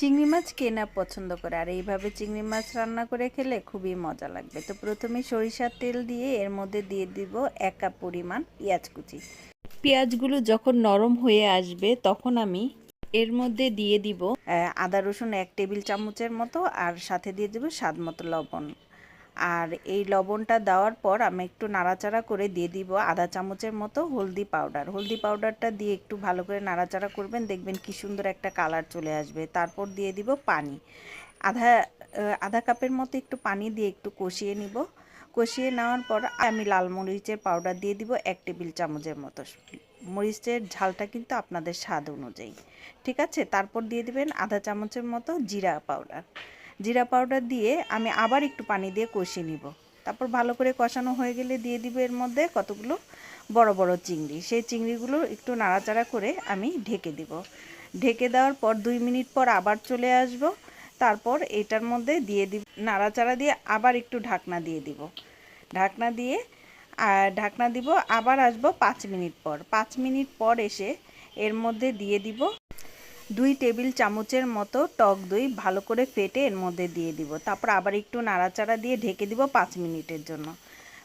চিংড়ি মাছ কে না পছন্দ করে? আর এইভাবে চিংড়ি মাছ রান্না করে খেলে খুবই মজা লাগবে। তো প্রথমে সরিষার তেল দিয়ে এর মধ্যে দিয়ে দিব এক কাপ পরিমাণ পেঁয়াজ কুচি। পেঁয়াজগুলো যখন নরম হয়ে আসবে, তখন আমি এর মধ্যে দিয়ে দিব আদা রসুন এক টেবিল চামচের মতো, আর সাথে দিয়ে দেবো স্বাদ মতো লবণ। আর এই লবণটা দেওয়ার পর আমি একটু নাড়াচাড়া করে দিয়ে দিব আধা চামচের মতো হলদি পাউডার। হলদি পাউডারটা দিয়ে একটু ভালো করে নাড়াচাড়া করবেন, দেখবেন কি সুন্দর একটা কালার চলে আসবে। তারপর দিয়ে দিব পানি। আধা আধা কাপের মতো একটু পানি দিয়ে একটু কষিয়ে নিব। কষিয়ে নেওয়ার পর আমি লাল মরিচের পাউডার দিয়ে দিব এক টেবিল চামচের মতো। মরিচের ঝালটা কিন্তু আপনাদের স্বাদ অনুযায়ী। ঠিক আছে? তারপর দিয়ে দিবেন আধা চামচের মতো জিরা পাউডার। জিরা পাউডার দিয়ে আমি আবার একটু পানি দিয়ে কষিয়ে নিব। তারপর ভালো করে কষানো হয়ে গেলে দিয়ে দিব এর মধ্যে কতগুলো বড় বড় চিংড়ি। সেই চিংড়িগুলো একটু নাড়াচাড়া করে আমি ঢেকে দিব। ঢেকে দেওয়ার পর দুই মিনিট পর আবার চলে আসব। তারপর এটার মধ্যে দিয়ে দিব, নাড়াচাড়া দিয়ে আবার একটু ঢাকনা দিয়ে দিব। ঢাকনা দিয়ে আর ঢাকনা দিব, আবার আসব পাঁচ মিনিট পর। পাঁচ মিনিট পর এসে এর মধ্যে দিয়ে দিব দুই টেবিল চামচের মতো টক দই ভালো করে ফেটে এর মধ্যে দিয়ে দিব। তারপর আবার একটু নাড়াচাড়া দিয়ে ঢেকে দিব পাঁচ মিনিটের জন্য।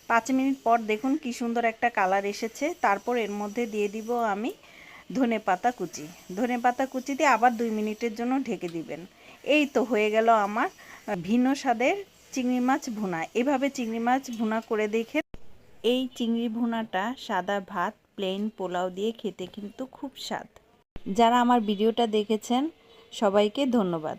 পাঁচ মিনিট পর দেখুন কি সুন্দর একটা কালার এসেছে। তারপর এর মধ্যে দিয়ে দিব আমি ধনে পাতা কুচি। ধনে পাতা কুচি দিয়ে আবার দুই মিনিটের জন্য ঢেকে দিবেন। এই তো হয়ে গেল আমার ভিন্ন স্বাদের চিংড়ি মাছ ভুনা। এভাবে চিংড়ি মাছ ভুনা করে দেখে এই চিংড়ি ভুনাটা সাদা ভাত প্লেন পোলাও দিয়ে খেতে কিন্তু খুব স্বাদ। যারা আমার ভিডিওটা দেখেছেন সবাইকে ধন্যবাদ।